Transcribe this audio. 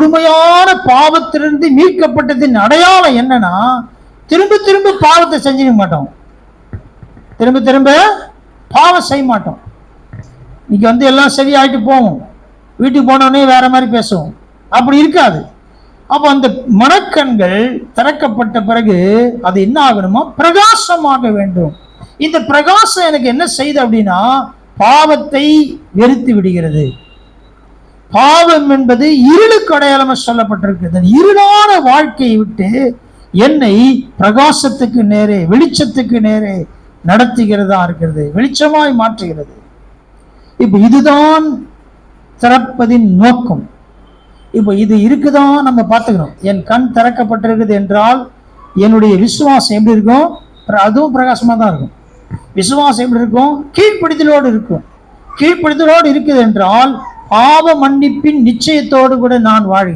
முழுமையான பாவத்திலிருந்து மீட்கப்பட்டதின் அடையாளம் என்னன்னா திரும்ப திரும்ப பாவத்தை செஞ்சிட மாட்டோம். திரும்ப திரும்ப பாவம் செய்ய மாட்டோம். இன்னைக்கு வந்து எல்லாம் சரியாயிட்டு போவோம். வீட்டுக்கு போனோடனே வேற மாதிரி பேசுவோம். அப்படி இருக்காது. அப்போ அந்த மனக்கண்கள் திறக்கப்பட்ட பிறகு அது என்ன ஆகணுமா பிரகாசமாக வேண்டும். இந்த பிரகாசம் எனக்கு என்ன செய்யுது அப்படின்னா பாவத்தை வெறுத்து விடுகிறது. பாவம் என்பது இருளுக்கு அடையாளமா சொல்லப்பட்டிருக்கிறது. இருளான வாழ்க்கையை விட்டு என்னை பிரகாசத்துக்கு நேரே வெளிச்சத்துக்கு நேரே நடத்துகிறதா இருக்கிறது. வெளிச்சமாய் மாற்றுகிறது. இப்போ இதுதான் திறப்பதின் நோக்கம். இப்போ இது இருக்குதான் நம்ம பார்த்துக்கிறோம் என் கண் திறக்கப்பட்டிருக்குது என்றால் என்னுடைய விசுவாசம் எப்படி இருக்கும்? அதுவும் பிரகாசமாக தான் இருக்கும். விசுவாசம் எப்படி இருக்கும்? கீழ்ப்படுத்தலோடு இருக்கும். கீழ்ப்படுத்தலோடு இருக்குது என்றால் பாவ மன்னிப்பின் நிச்சயத்தோடு கூட நான் வாழ்கிறேன்